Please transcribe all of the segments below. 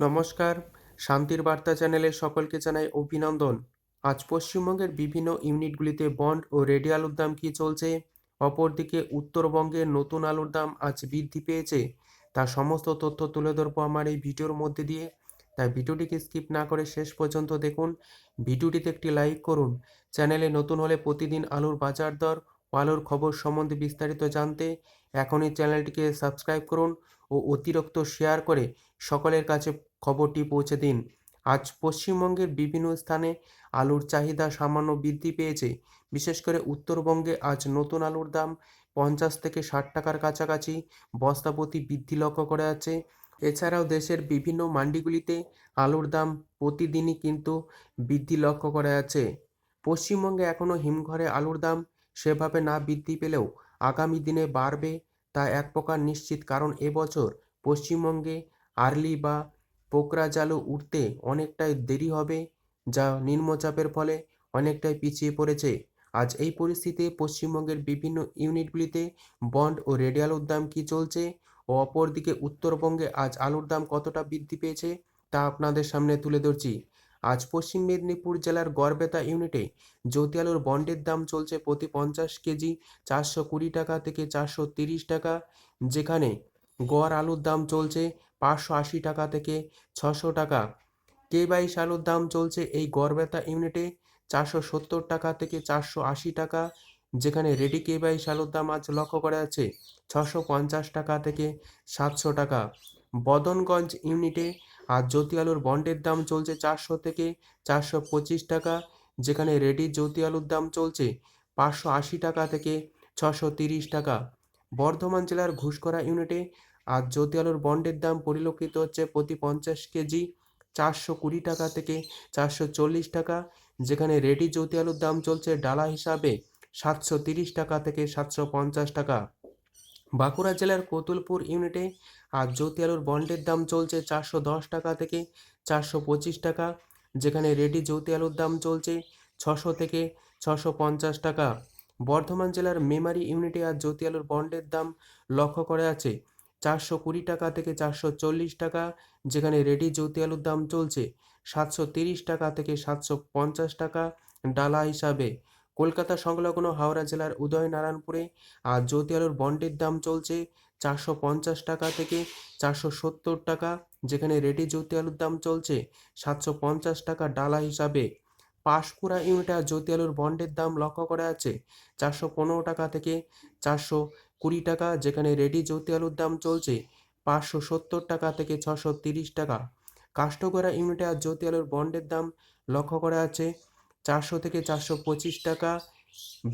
নমস্কার, শান্তির বার্তা চ্যানেলে সকলকে জানাই অভিনন্দন। আজ পশ্চিমবঙ্গের বিভিন্ন ইউনিটগুলিতে বন্ড ও রেডি আলুর দাম কী চলছে? অপরদিকে উত্তরবঙ্গের নতুন আলুর দাম আজ বৃদ্ধি পেয়েছে। তা সমস্ত তথ্য তুলে ধরবো আমার এই ভিডিওর মধ্যে দিয়ে। তাই ভিডিওটিকে স্কিপ না করে শেষ পর্যন্ত দেখুন। ভিডিওটিতে একটি লাইক করুন। চ্যানেলে নতুন হলে প্রতিদিন আলুর বাজার দর ও আলুর খবর সম্বন্ধে বিস্তারিত জানতে এখনই চ্যানেলটিকে সাবস্ক্রাইব করুন ও অতিরিক্ত শেয়ার করে সকলের কাছে খবরটি পৌঁছে দিন। আজ পশ্চিমবঙ্গের বিভিন্ন স্থানে আলুর চাহিদা সামান্য বৃদ্ধি পেয়েছে। বিশেষ করে উত্তরবঙ্গে আজ নতুন আলুর দাম পঞ্চাশ থেকে ষাট টাকার কাছাকাছি বস্তাপ্রতি বৃদ্ধি লক্ষ্য করা যাচ্ছে। এছাড়াও দেশের বিভিন্ন মান্ডিগুলিতে আলুর দাম প্রতিদিনই কিন্তু বৃদ্ধি লক্ষ্য করা যাচ্ছে। পশ্চিমবঙ্গে এখনও হিমঘরে আলুর দাম সেভাবে না বৃদ্ধি পেলেও আগামী দিনে বাড়বে তা এক প্রকার নিশ্চিত। কারণ এবছর পশ্চিমবঙ্গে আর্লি বা পোকরা জালু উঠতে অনেকটাই দেরি হবে, যা নিম্নচাপের ফলে অনেকটাই পিছিয়ে পড়েছে। আজ এই পরিস্থিতিতে পশ্চিমবঙ্গের বিভিন্ন ইউনিটগুলিতে বন্ড ও রেডি আলুর দাম কী চলছে ও অপরদিকে উত্তরবঙ্গে আজ আলুর দাম কতটা বৃদ্ধি পেয়েছে, তা আপনাদের সামনে তুলে ধরছি। আজ পশ্চিম মেদিনীপুর জেলার গড়বেতা ইউনিটে জ্যোতি আলুর বন্ডের দাম চলছে প্রতি পঞ্চাশ কেজি চারশো কুড়ি টাকা থেকে চারশো তিরিশ টাকা, যেখানে গড় আলুর দাম চলছে পাঁচশো আশি টাকা থেকে ছশো টাকা। কে বাইশ আলুর দাম চলছে এই গড়বেতা ইউনিটে চারশো সত্তর টাকা থেকে চারশো আশি টাকা, যেখানে রেডি কে বাইশ আলুর দাম আজ লক্ষ্য করা যাচ্ছে ছশো পঞ্চাশ টাকা থেকে সাতশো টাকা। বদনগঞ্জ ইউনিটে আর জ্যোতি আলুর বন্ডের দাম চলছে চারশো থেকে চারশো পঁচিশ টাকা, যেখানে রেডি জ্যোতি আলুর দাম চলছে পাঁচশো আশি টাকা থেকে ছশো তিরিশ টাকা। বর্ধমান জেলার ঘুষকরা ইউনিটে আর জ্যোতি আলুর বন্ডের দাম পরিলক্ষিত হচ্ছে প্রতি পঞ্চাশ কেজি চারশো কুড়ি টাকা থেকে চারশো চল্লিশ টাকা, যেখানে রেডি জ্যোতি আলুর দাম চলছে ডালা হিসাবে সাতশো তিরিশ টাকা থেকে সাতশো পঞ্চাশ টাকা। বাঁকুড়া জেলার কতুলপুর ইউনিটে আর জ্যোতি আলুর বন্ডের দাম চলছে চারশো দশ টাকা থেকে চারশো পঁচিশ টাকা, যেখানে রেডি জ্যোতি আলুর দাম চলছে ছশো থেকে ছশো পঞ্চাশ টাকা। বর্ধমান জেলার মেমারি ইউনিটে আর জ্যোতি আলুর বন্ডের দাম লক্ষ্য করা আছে চারশো কুড়ি টাকা থেকে চারশো চল্লিশ টাকা, যেখানে রেডি জ্যোতি আলুর দাম চলছে সাতশো তিরিশ টাকা থেকে সাতশো পঞ্চাশ টাকা ডালা হিসাবে। কলকাতা সংলগ্ন হাওড়া জেলার উদয়নারায়ণপুরে আর জ্যোতি আলুর বন্ডের দাম চলছে চারশো পঞ্চাশ টাকা থেকে চারশো সত্তর টাকা, যেখানে রেডি জ্যোতি আলুর দাম চলছে সাতশো পঞ্চাশ টাকা ডালা হিসাবে। পাঁশকুড়া ইউনিটে জ্যোতি আলুর বন্ডের দাম লক্ষ্য করা আছে। চারশো পনেরো টাকা থেকে চারশো কুড়ি টাকা, যেখানে রেডি জ্যোতি আলুর দাম চলছে পাঁচশো সত্তর টাকা থেকে ছশো তিরিশ টাকা। কাষ্টগড়া ইউনিটে আর জ্যোতি আলুর বন্ডের দাম লক্ষ্য করা আছে চারশো থেকে চারশো পঁচিশ টাকা।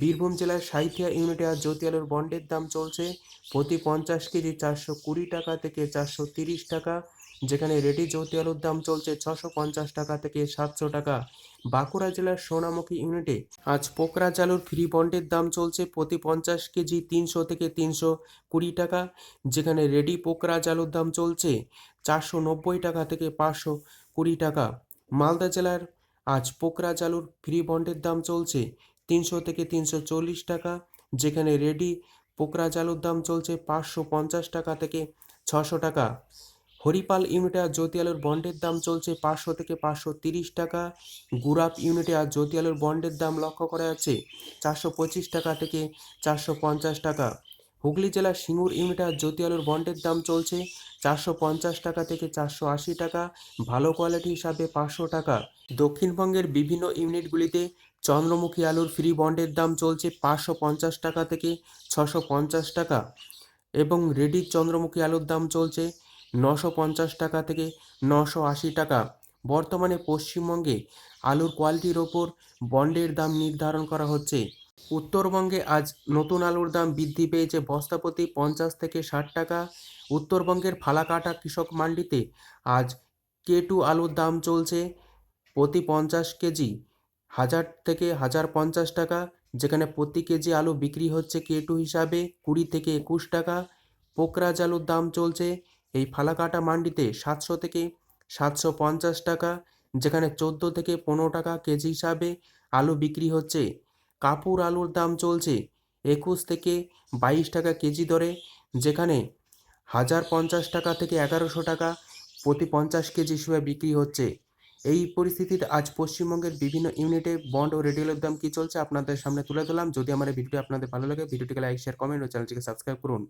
বীরভূম জেলার সাইথিয়া ইউনিটে আর জ্যোতি আলুর বন্ডের দাম চলছে প্রতি পঞ্চাশ কেজি চারশো কুড়ি টাকা থেকে চারশো তিরিশ টাকা। যেখানে রেডি জ্যোতি আলুর দাম চলছে ছশো পঞ্চাশ টাকা থেকে সাতশো টাকা। বাঁকুড়া জেলার সোনামুখী ইউনিটে আজ পোকরা চালুর ফ্রি বন্ডের দাম চলছে প্রতি পঞ্চাশ কেজি তিনশো থেকে তিনশো কুড়ি টাকা। যেখানে রেডি পোকরা চালুর দাম চলছে চারশো নব্বই টাকা থেকে পাঁচশো কুড়ি টাকা। মালদা জেলার আজ পোকরা চালুর ফ্রি বন্ডের দাম চলছে তিনশো থেকে তিনশো চল্লিশ টাকা। যেখানে রেডি পোকরা চালুর দাম চলছে পাঁচশো পঞ্চাশ টাকা থেকে ছশো টাকা। হরিপাল ইউনিটে আর জ্যোতি আলুর বন্ডের দাম চলছে পাঁচশো থেকে পাঁচশো তিরিশ টাকা। গুরাপ ইউনিটে আর জ্যোতি আলুর বন্ডের দাম লক্ষ্য করা যাচ্ছে চারশো পঁচিশ টাকা থেকে চারশো পঞ্চাশ টাকা। হুগলি জেলার সিঙ্গুর ইউনিটে আর জ্যোতি আলুর বন্ডের দাম চলছে চারশো পঞ্চাশ টাকা থেকে চারশো আশি টাকা। ভালো কোয়ালিটি হিসাবে পাঁচশো টাকা। দক্ষিণবঙ্গের বিভিন্ন ইউনিটগুলিতে চন্দ্রমুখী আলুর ফ্রি বন্ডের দাম চলছে পাঁচশো পঞ্চাশ টাকা থেকে ছশো পঞ্চাশ টাকা। এবং রেডি চন্দ্রমুখী আলুর দাম চলছে নশো পঞ্চাশ টাকা থেকে নশো আশি টাকা। বর্তমানে পশ্চিমবঙ্গে আলুর কোয়ালিটির ওপর বন্ডের দাম নির্ধারণ করা হচ্ছে। উত্তরবঙ্গে আজ নতুন আলুর দাম বৃদ্ধি পেয়েছে বস্তাপ্রতি পঞ্চাশ থেকে ষাট টাকা। উত্তরবঙ্গের ফালাকাটা কৃষক মান্ডিতে আজ কে টু আলুর দাম চলছে প্রতি পঞ্চাশ কেজি হাজার থেকে হাজার পঞ্চাশ টাকা, যেখানে প্রতি কেজি আলু বিক্রি হচ্ছে কে টু হিসাবে কুড়ি থেকে একুশ টাকা। পোকরাজ আলুর দাম চলছে এই ফালাকাটা মান্ডিতে সাতশো থেকে সাতশো পঞ্চাশ টাকা, যেখানে চোদ্দ থেকে পনেরো টাকা কেজি হিসাবে আলু বিক্রি হচ্ছে। কাপুর আলুর দাম চলছে একুশ থেকে বাইশ টাকা কেজি দরে, যেখানে হাজার পঞ্চাশ টাকা থেকে এগারোশো টাকা প্রতি পঞ্চাশ কেজি হিসেবে বিক্রি হচ্ছে। এই পরিস্থিতিতে আজ পশ্চিমবঙ্গের বিভিন্ন ইউনিটে বন্ড ও রেডিয়ালের দাম কী চলছে আপনাদের সামনে তুলে দিলাম যদি আমার এই ভিডিওটি আপনাদের ভালো লাগে, ভিডিওটিকে লাইক, শেয়ার, কমেন্ট ও চ্যানেলটিকে সাবস্ক্রাইব করুন।